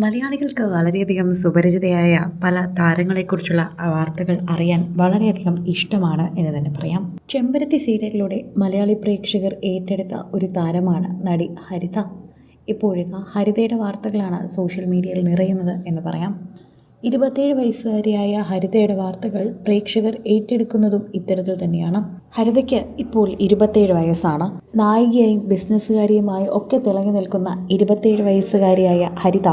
മലയാളികൾക്ക് വളരെയധികം സുപരിചിതയായ പല താരങ്ങളെക്കുറിച്ചുള്ള വാർത്തകൾ അറിയാൻ വളരെയധികം ഇഷ്ടമാണ് എന്ന് തന്നെ പറയാം. ചെമ്പരത്തി സീരിയലിലൂടെ മലയാളി പ്രേക്ഷകർ ഏറ്റെടുത്ത ഒരു താരമാണ് നടി ഹരിത. ഇപ്പോഴിതാ ഹരിതയുടെ വാർത്തകളാണ് സോഷ്യൽ മീഡിയയിൽ നിറയുന്നത് എന്ന് പറയാം. ഇരുപത്തേഴ് വയസ്സുകാരിയായ ഹരിതയുടെ വാർത്തകൾ പ്രേക്ഷകർ ഏറ്റെടുക്കുന്നതും ഇത്തരത്തിൽ തന്നെയാണ്. ഹരിതയ്ക്ക് ഇപ്പോൾ ഇരുപത്തേഴ് വയസ്സാണ്. നായികയായും ബിസിനസ്സുകാരിയുമായി ഒക്കെ തിളങ്ങി നിൽക്കുന്ന ഇരുപത്തേഴ് വയസ്സുകാരിയായ ഹരിത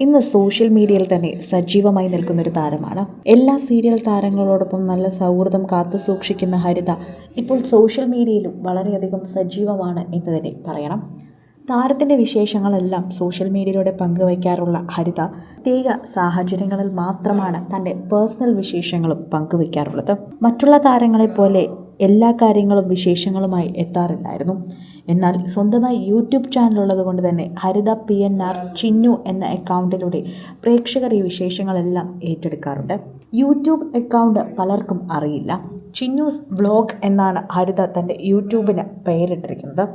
ഇന്ന് സോഷ്യൽ മീഡിയയിൽ തന്നെ സജീവമായി നിൽക്കുന്ന ഒരു താരമാണ്. എല്ലാ സീരിയൽ താരങ്ങളോടൊപ്പം നല്ല സൗഹൃദം കാത്തു സൂക്ഷിക്കുന്ന ഹരിത ഇപ്പോൾ സോഷ്യൽ മീഡിയയിലും വളരെയധികം സജീവമാണ് എന്ന് തന്നെ പറയണം. താരത്തിന്റെ വിശേഷങ്ങളെല്ലാം സോഷ്യൽ മീഡിയയിലൂടെ പങ്കുവയ്ക്കാറുള്ള ഹരിത പ്രത്യേക സാഹചര്യങ്ങളിൽ മാത്രമാണ് തന്റെ പേഴ്സണൽ വിശേഷങ്ങളും പങ്കുവയ്ക്കാറുള്ളത്. മറ്റുള്ള താരങ്ങളെപ്പോലെ എല്ലാ കാര്യങ്ങളും വിശേഷങ്ങളുമായി എത്താറില്ലായിരുന്നു. എന്നാൽ സ്വന്തമായി യൂട്യൂബ് ചാനലുള്ളത് കൊണ്ട് തന്നെ Haritha P N R Chinnu എന്ന അക്കൗണ്ടിലൂടെ പ്രേക്ഷകർ ഈ വിശേഷങ്ങളെല്ലാം ഏറ്റെടുക്കാറുണ്ട്. യൂട്യൂബ് അക്കൗണ്ട് പലർക്കും അറിയില്ല. ചിന്നൂസ് വ്ളോഗ് എന്നാണ് ഹരിത തന്റെ യൂട്യൂബിന് പേരിട്ടിരിക്കുന്നത്.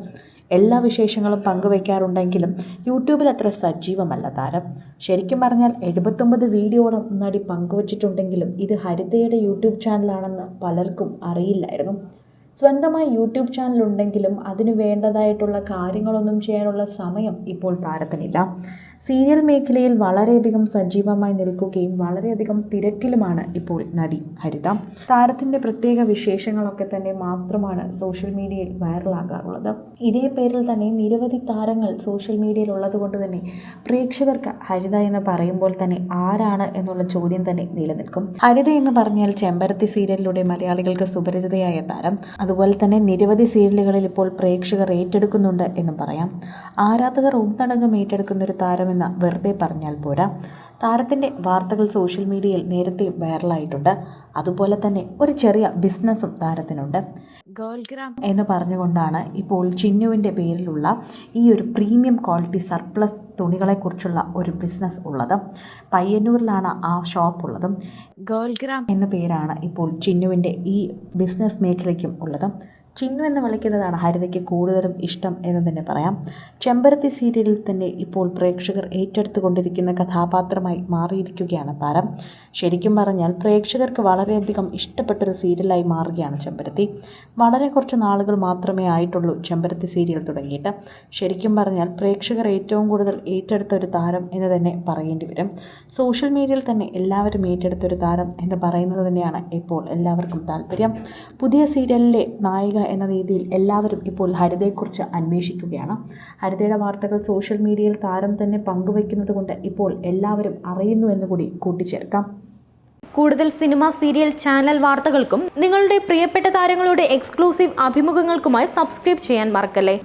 എല്ലാ വിശേഷങ്ങളും പങ്കുവയ്ക്കാറുണ്ടെങ്കിലും യൂട്യൂബിൽ അത്ര സജീവമല്ല താരം. ശരിക്കും പറഞ്ഞാൽ എഴുപത്തൊമ്പത് വീഡിയോകളും നടി പങ്കുവച്ചിട്ടുണ്ടെങ്കിലും ഇത് ഹരിതയുടെ യൂട്യൂബ് ചാനലാണെന്ന് പലർക്കും അറിയില്ലായിരുന്നു. സ്വന്തമായി യൂട്യൂബ് ചാനൽ ഉണ്ടെങ്കിലും അതിന് വേണ്ടതായിട്ടുള്ള കാര്യങ്ങളൊന്നും ചെയ്യാനുള്ള സമയം ഇപ്പോൾ താരത്തിനില്ല. സീരിയൽ മേഖലയിൽ വളരെയധികം സജീവമായി നിൽക്കുകയും വളരെയധികം തിരക്കിലുമാണ് ഇപ്പോൾ നടി ഹരിത. താരത്തിന്റെ പ്രത്യേക വിശേഷങ്ങളൊക്കെ തന്നെ മാത്രമാണ് സോഷ്യൽ മീഡിയയിൽ വൈറലാകാറുള്ളത്. ഇതേ പേരിൽ തന്നെ നിരവധി താരങ്ങൾ സോഷ്യൽ മീഡിയയിൽ ഉള്ളത് കൊണ്ട് തന്നെ പ്രേക്ഷകർക്ക് ഹരിത എന്ന് പറയുമ്പോൾ തന്നെ ആരാണ് എന്നുള്ള ചോദ്യം തന്നെ നിലനിൽക്കും. ഹരിത എന്ന് പറഞ്ഞാൽ ചെമ്പരത്തി സീരിയലിലൂടെ മലയാളികൾക്ക് സുപരിചിതയായ താരം. അതുപോലെ തന്നെ നിരവധി സീരിയലുകളിൽ ഇപ്പോൾ പ്രേക്ഷകർ ഏറ്റെടുക്കുന്നുണ്ട് എന്നും പറയാം. ആരാധകർ ഒന്നടങ്കം ഏറ്റെടുക്കുന്ന ഒരു താരമെന്ന് വെറുതെ പറഞ്ഞാൽ പോരാ. താരത്തിന്റെ വാർത്തകൾ സോഷ്യൽ മീഡിയയിൽ നേരത്തെ വൈറലായിട്ടുണ്ട്. അതുപോലെ തന്നെ ഒരു ചെറിയ ബിസിനസ്സും താരത്തിനുണ്ട്. ഗേൾ ഗ്രാം എന്ന് പറഞ്ഞുകൊണ്ടാണ് ഇപ്പോൾ ചിന്നുവിന്റെ പേരിലുള്ള ഈ ഒരു പ്രീമിയം ക്വാളിറ്റി സർപ്ലസ് തുണികളെക്കുറിച്ചുള്ള ഒരു ബിസിനസ് ഉള്ളത്. പയ്യന്നൂരിലാണ് ആ ഷോപ്പ് ഉള്ളതും. ഗേൾ ഗ്രാം എന്ന പേരാണ് ഇപ്പോൾ ചിന്നുവിന്റെ ഈ ബിസിനസ് മേഖലയ്ക്കും ഉള്ളത്. ചിന്നു എന്ന് വിളിക്കുന്നതാണ് ഹരിതയ്ക്ക് കൂടുതലും ഇഷ്ടം എന്ന് തന്നെ പറയാം. ചെമ്പരത്തി സീരിയലിൽ തന്നെ ഇപ്പോൾ പ്രേക്ഷകർ ഏറ്റെടുത്തുകൊണ്ടിരിക്കുന്ന കഥാപാത്രമായി മാറിയിരിക്കുകയാണ് താരം. ശരിക്കും പറഞ്ഞാൽ പ്രേക്ഷകർക്ക് വളരെയധികം ഇഷ്ടപ്പെട്ടൊരു സീരിയലായി മാറുകയാണ് ചെമ്പരത്തി. വളരെ കുറച്ച് നാളുകൾ മാത്രമേ ആയിട്ടുള്ളൂ ചെമ്പരത്തി സീരിയൽ തുടങ്ങിയിട്ട്. ശരിക്കും പറഞ്ഞാൽ പ്രേക്ഷകർ ഏറ്റവും കൂടുതൽ ഏറ്റെടുത്ത ഒരു താരം എന്ന് തന്നെ പറയേണ്ടി വരും. സോഷ്യൽ മീഡിയയിൽ തന്നെ എല്ലാവരും ഏറ്റെടുത്തൊരു താരം എന്ന് പറയുന്നത് തന്നെയാണ് ഇപ്പോൾ എല്ലാവർക്കും താല്പര്യം. പുതിയ സീരിയലിലെ നായിക എന്ന രീതിയിൽ എല്ലാവരും ഇപ്പോൾ ഹരിതയെക്കുറിച്ച് അന്വേഷിക്കുകയാണ്. ഹരിതയുടെ വാർത്തകൾ സോഷ്യൽ മീഡിയയിൽ താരം തന്നെ പങ്കുവയ്ക്കുന്നത് കൊണ്ട് ഇപ്പോൾ എല്ലാവരും അറിയുന്നു എന്ന് കൂടി കൂട്ടിച്ചേർക്കാം. കൂടുതൽ സിനിമ സീരിയൽ ചാനൽ വാർത്തകൾക്കും നിങ്ങളുടെ പ്രിയപ്പെട്ട താരങ്ങളുടെ എക്സ്ക്ലൂസീവ് അഭിമുഖങ്ങൾക്കുമായി സബ്സ്ക്രൈബ് ചെയ്യാൻ മറക്കല്ലേ?